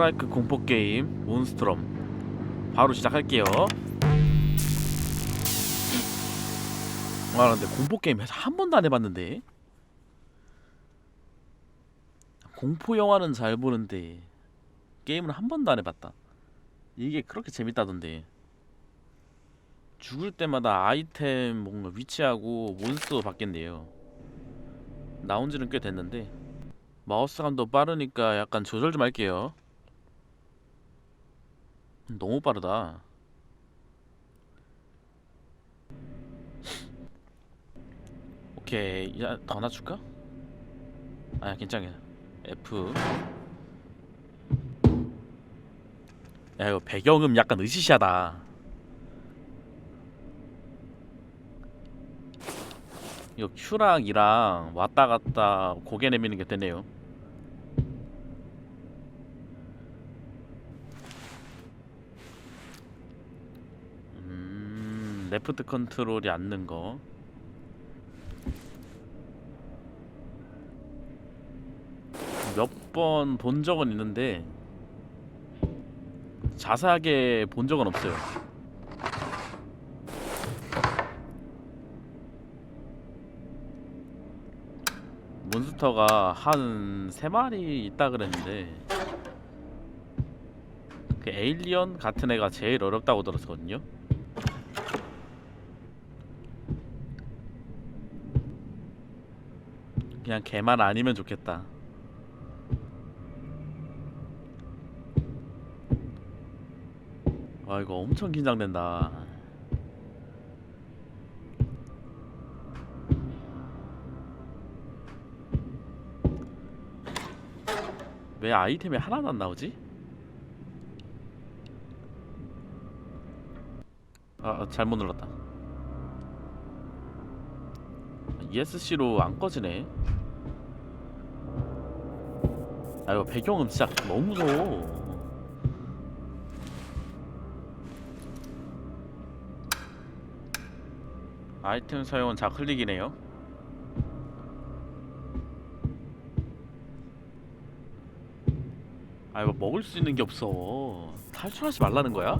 로그라이크 공포 게임 몬스트럼 바로 시작할게요. 아 근데 공포 게임 한 번도 안 해봤는데 공포 영화는 잘 보는데 게임은 한 번도 안 해봤다. 이게 그렇게 재밌다던데. 죽을 때마다 아이템 뭔가 위치하고 몬스터 바뀐대요. 나온 지는 꽤 됐는데 마우스 감도 빠르니까 약간 조절 좀 할게요. 너무 빠르다. 오케이, 야, 더 하나 줄까? 아, 괜찮아. F. 야, 이거 배경음 약간 으시시하다. 이거 Q랑 E랑 왔다 갔다 고개 내미는 게 되네요. 레프트 컨트롤이 앉는 거. 몇 번 본 적은 있는데 자세하게 본 적은 없어요. 몬스터가 한세 마리 있다 그랬는데 그 에일리언 같은 애가 제일 어렵다고 들었거든요. 그냥 걔만 아니면 좋겠다. 아 이거 엄청 긴장된다. 왜 아이템이 하나도 안 나오지? 아 아, 잘못 눌렀다. ESC로 안 꺼지네. 아 이거 배경음 진짜 너무 무서워. 아이템 사용은 좌클릭이네요. 아 이거 먹을 수 있는 게 없어. 탈출하지 말라는 거야?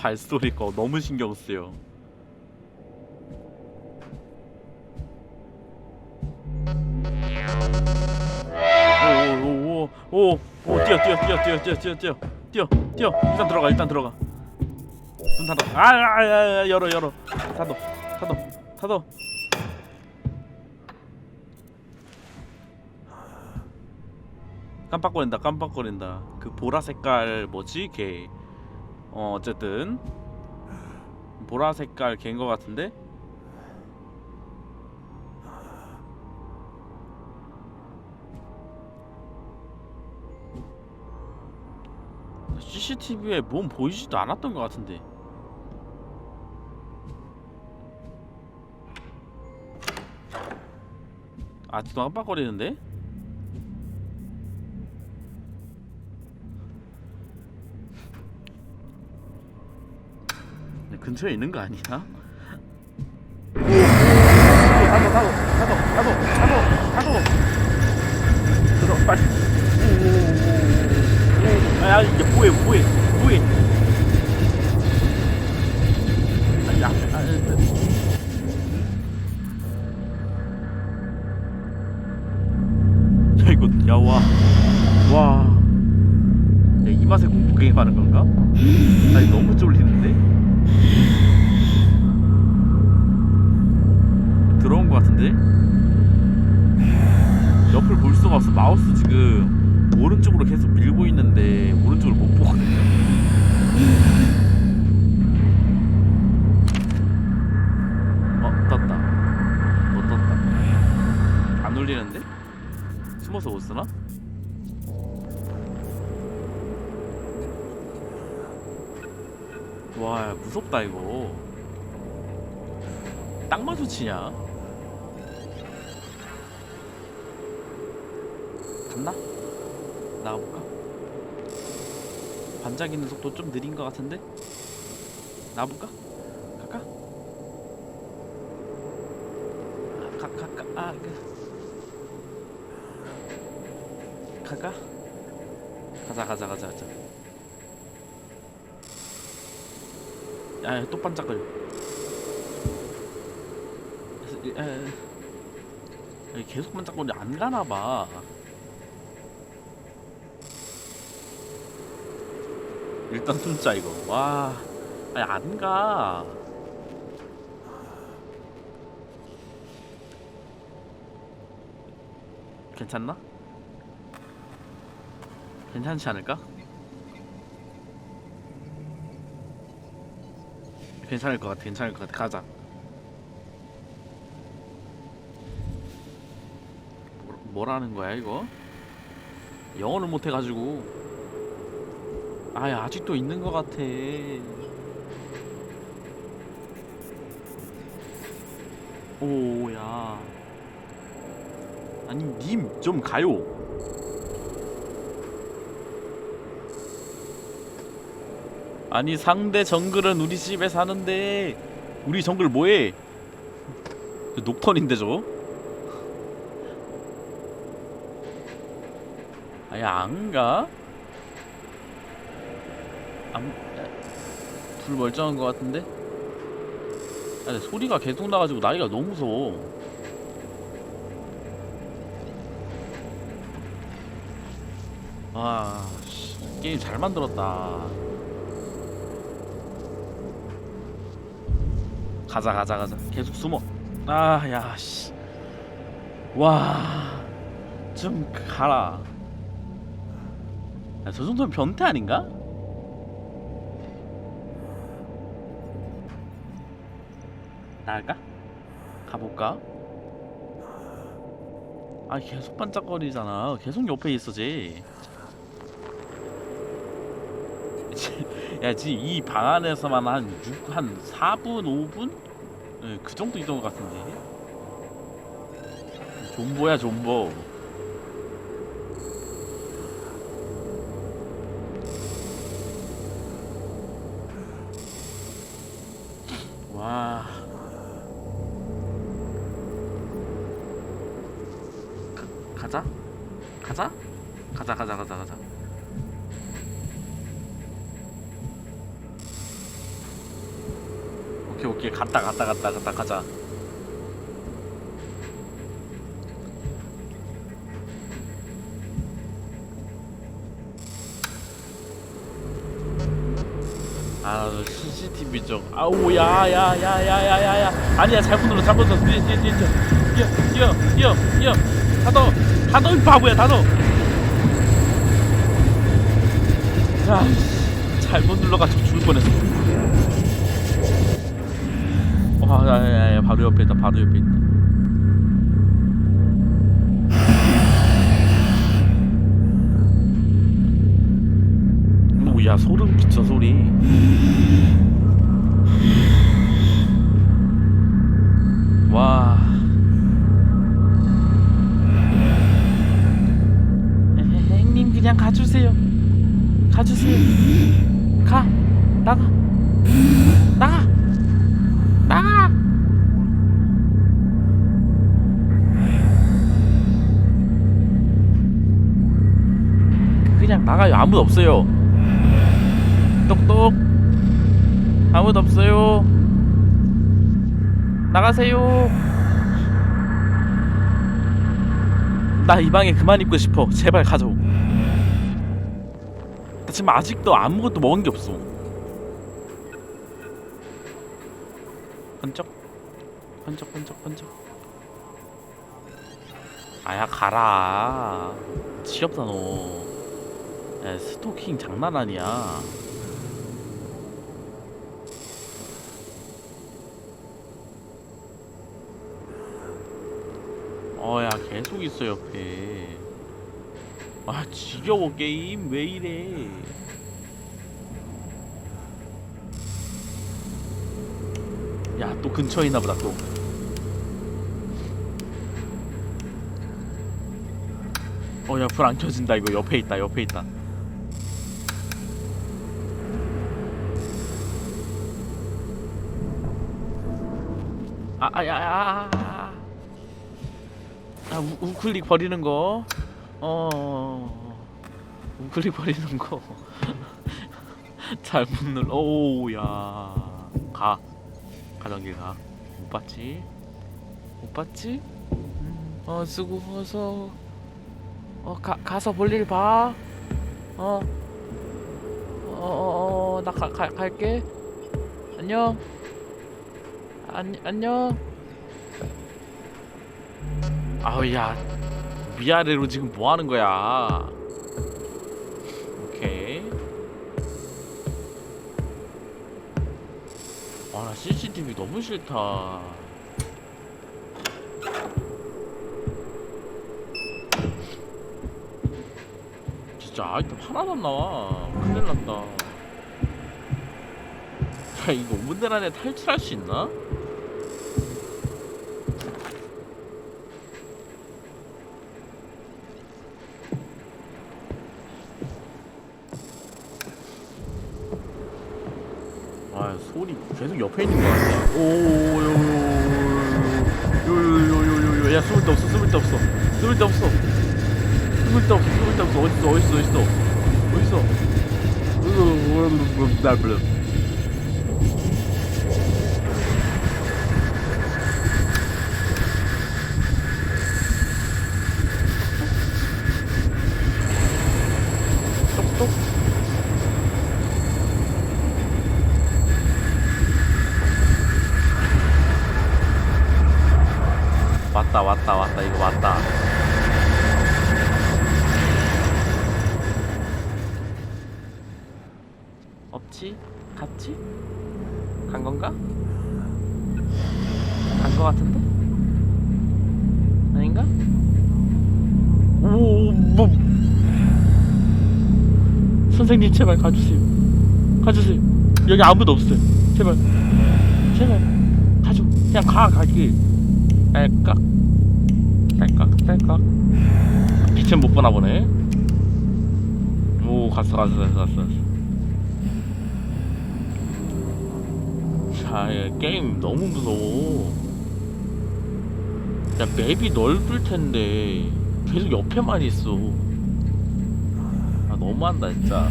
발소리가 너무 신경 쓰여. 오오오 오 오 뛰어 뛰어 뛰어 뛰어 뛰어 뛰어 뛰어 뛰어 뛰어. 일단 들어가 일단 들어가. 문 닫아 아아 아, 아, 열어 열어. 닫어 닫어 닫어. 깜빡거린다 깜빡거린다. 그 보라 색깔 뭐지? 걔 어 어쨌든 보라 색깔 것 같은데 CCTV에 몸 보이지도 않았던 것 같은데 아직도 깜빡거리는데? 근처에 있는 거 아니야? 타도 타도 타도 타도 타도 타도 들어 빨리 야 이게 뭐해 뭐해 뭐해. 아야 아, 야 이거 야와 와. 야, 이 맛에 공포 게임 하는 건가? 아니 너무 쫄리는데 들어온 것 같은데 옆을 볼 수가 없어 마우스 지금 오른쪽으로 계속 밀고 있는데 오른쪽을 못 보거든요. 어 떴다. 못 떴다. 안 울리는데? 숨어서 못 쓰나? 와 무섭다 이거 딱 마주치냐 갔나? 나가볼까? 반짝이는 속도 좀 느린 것 같은데? 나가볼까? 갈까? 아, 가, 가, 가, 아, 그. 갈까? 가자 가자 가자 반짝거려 야, 야, 야. 야, 계속 반짝거리 안 가나 봐 일단 숨자 이거 와 아니 안 가 괜찮나? 괜찮지 않을까? 괜찮을 것 같아 괜찮을 것 같아. 가자. 뭐, 뭐라는 거야 이거? 영어를 못해가지고. 아예 아직도 있는 것 같아. 오야. 아니 님 좀 가요 아니 상대 정글은 우리 집에 사는데 우리 정글 뭐해 저 녹턴인데 저거 아예 안가? 안... 불 멀쩡한 것 같은데? 아 근데 소리가 계속 나가지고 나이가 너무 무서워 아 씨, 게임 잘 만들었다 가자 가자 가자. 계속 숨어. 아야 씨. 와좀 가라. 야, 저 정도면 변태 아닌가? 나갈까? 가볼까? 아 계속 반짝거리잖아. 계속 옆에 있어 쟤 야, 지금 이 방 안에서만 한 6, 한 4분, 5분? 네, 그 정도 것 같은데. 존버야, 존버. 갔다 갔다 갔다 갔다 가자. 아 CCTV 쪽. 아우 야야야야야야야. 아니야 잘못 눌러 잘못 눌러. 뛰어 뛰어 뛰어 뛰어 뛰어 뛰어 다더 다더 이 바보야 다더 야 잘못 눌러가지고 죽을 뻔했어 와, 야, 야, 야, 바로 옆에 있다, 바로 옆에 있다. 아무도 없어요. 똑똑. 아무도 없어요. 나가세요. 나 이 방에 그만 있고 싶어. 제발 가져. 나 지금 아직도 아무것도 먹은 게 없어. 번쩍 번쩍 번쩍 번쩍 아야 가라 지겹다 너 야, 스토킹 장난 아니야. 어야 계속 있어 옆에. 아 지겨워 게임. 왜 이래? 야 또 근처에 있나 보다 또. 어 야 불 안 켜진다 이거. 옆에 있다 옆에 있다 아아야야 아, 우, 우클릭 버리는 거 어. 우글거리는 거. 잘못 눌러. 오야. 가. 가정길 가. 못 봤지? 못 봤지? 음, 어 수고해서. 어 가, 가서 볼일 봐. 어. 어어어 나 가, 가, 갈게. 안녕. 안 안녕. 아우 야 위아래로 지금 뭐 하는 거야? 오케이. 아나 CCTV 너무 싫다. 진짜 아이템 하나도 안 나와. 큰일 났다. 야 이거 5분 내 안에 탈출할 수 있나? 계속 옆에 있는 거 같아. 오요요요요요요요요 야 숨을 데 없어 숨을 데 없어 숨을 데 없어 숨을 데 없어 숨을 데 없어 어딨어 어딨어 어딨어 어딨어 똑똑 선생님 제발 가주세요. 가주세요. 여기 아무도 없어요. 제발. 제발. 가줘 그냥 가 가기 딸깍 딸깍 딸깍 빛은 못 보나 보네. 오 갔어 갔어 갔어 갔어. 자 야, 게임 너무 무서워. 야 맵이 넓을 텐데 계속 옆에만 있어 아 너무한다 진짜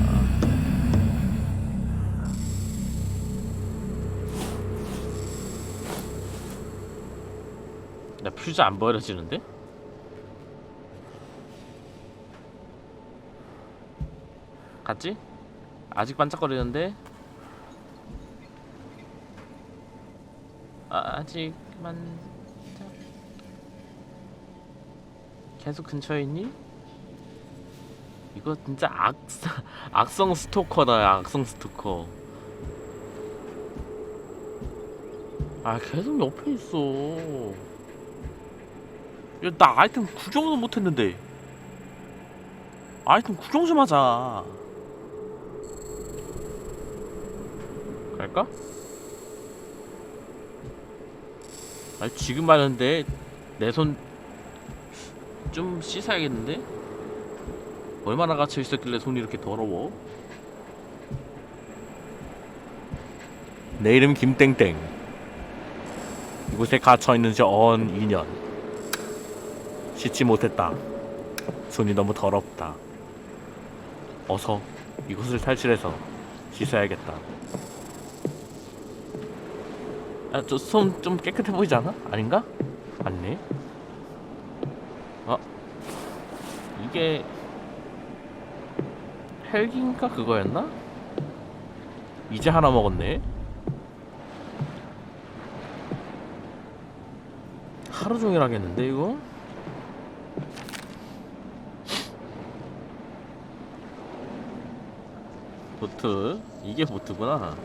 나 퓨즈 안 버려지는데? 갔지? 아직 반짝거리는데? 아, 아직 반짝 계속 근처에 있니? 이거 진짜 악성, 악성 스토커다 악성 스토커 아 계속 옆에 있어 야, 나 아이템 구경도 못했는데. 아이템 구경 좀 하자. 갈까? 아니 지금 하는데 내 손 좀 씻어야겠는데? 얼마나 갇혀 있었길래 손이 이렇게 더러워? 내 이름 김땡땡. 이곳에 갇혀 있는 지언 2년. 씻지 못했다. 손이 너무 더럽다. 어서 이곳을 탈출해서 씻어야겠다. 아, 저 손 좀 깨끗해 보이지 않아? 아닌가? 맞네. 아, 이게 헬기인가 그거였나? 이제 하나 먹었네. 하루 종일 하겠는데 이거? 보트 이게 보트구나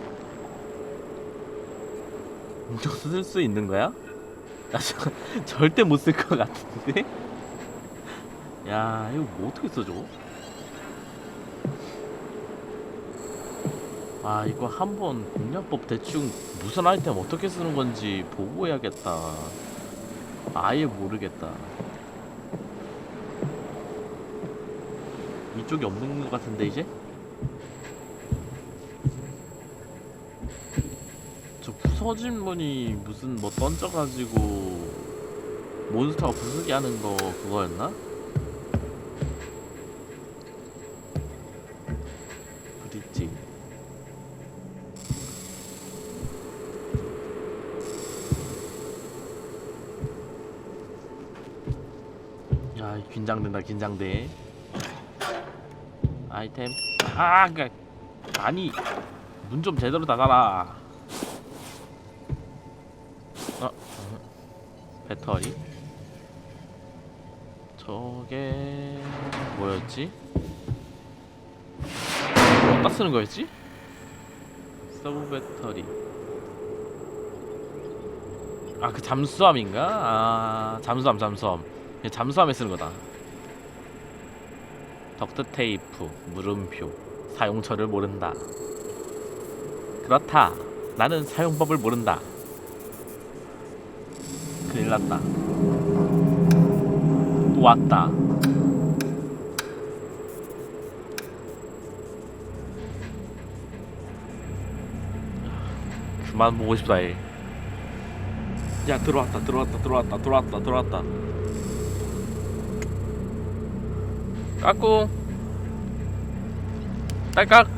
이거 쓸수 있는 거야? 나 저, 절대 못 쓸 것 같은데? 야 이거 뭐 어떻게 써줘? 아 이거 한번 공략법 대충 무슨 아이템 어떻게 쓰는 건지 보고 해야겠다 아예 모르겠다 이쪽이 없는 것 같은데 이제? 저 부서진 문이 무슨 뭐 던져가지고 몬스터가 부수게 하는 거 그거였나? 긴장된다 긴장돼. 아이템. 아 그니까 아니 문 좀 제대로 닫아라. 어 음. 배터리. 저게 뭐였지? 어디다 쓰는 거였지? 서브 배터리. 아 그 잠수함인가? 아 잠수함 잠수함 잠수함에 쓰는 거다. 덕트 테이프 물음표 사용처를 모른다. 그렇다. 나는 사용법을 모른다. 큰일 났다. 또 왔다. 그만 보고 싶다 얘. 야 들어왔다 들어왔다 들어왔다 들어왔다 들어왔다 까꿍 딸깍.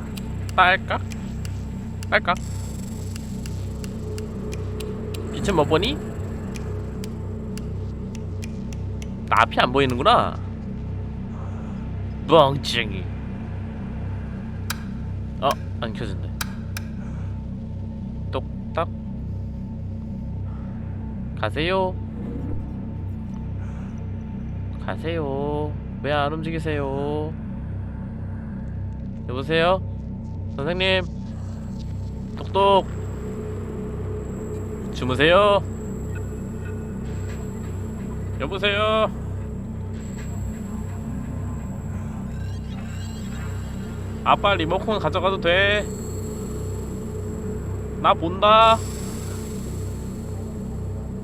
딸깍? 딸깍. 빛은 못 보니? 나 앞이 안 보이는구나. 멍청이. 어? 안 켜진대. 똑딱. 가세요. 가세요 왜 안 움직이세요? 여보세요? 선생님? 똑똑. 주무세요? 여보세요? 아빠 리모컨 가져가도 돼? 나 본다.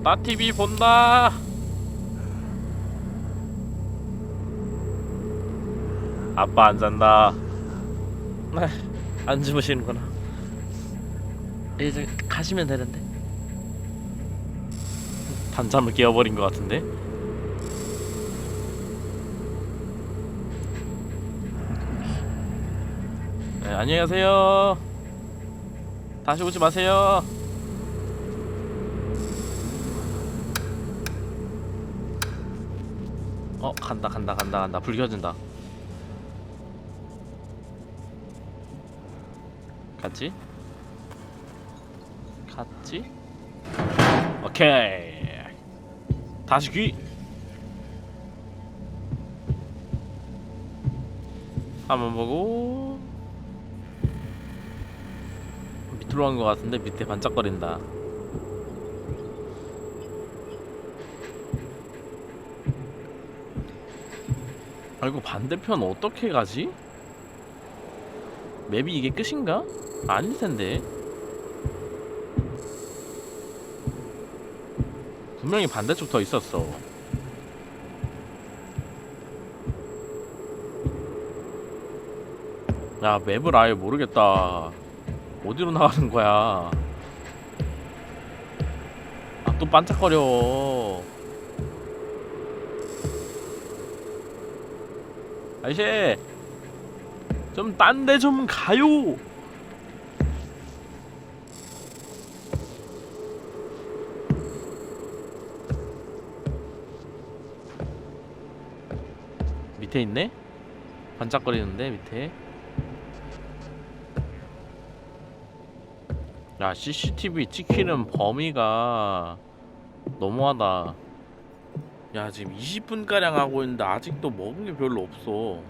나 TV 본다 아빠 안 잔다. 네, 안 주무시는구나. 이제 가시면 되는데. 단잠을 깨워버린 것 같은데? 네, 안녕히 가세요. 다시 오지 마세요. 어 간다 간다 간다 간다. 불 켜진다 갔지? 갔지? 오케이 다시 귀 한번 보고 밑으로 간 것 같은데 밑에 반짝거린다 아 이거 반대편 어떻게 가지? 맵이 이게 끝인가? 아닐 텐데. 분명히 반대쪽 더 있었어. 야, 맵을 아예 모르겠다. 어디로 나가는 거야? 아, 또 반짝거려. 아저씨! 좀 딴 데 좀 가요! 밑에 있네? 반짝거리는데 밑에? 야 CCTV 찍히는 범위가 너무하다. 야 지금 20분가량 하고 있는데 아직도 먹은 게 별로 없어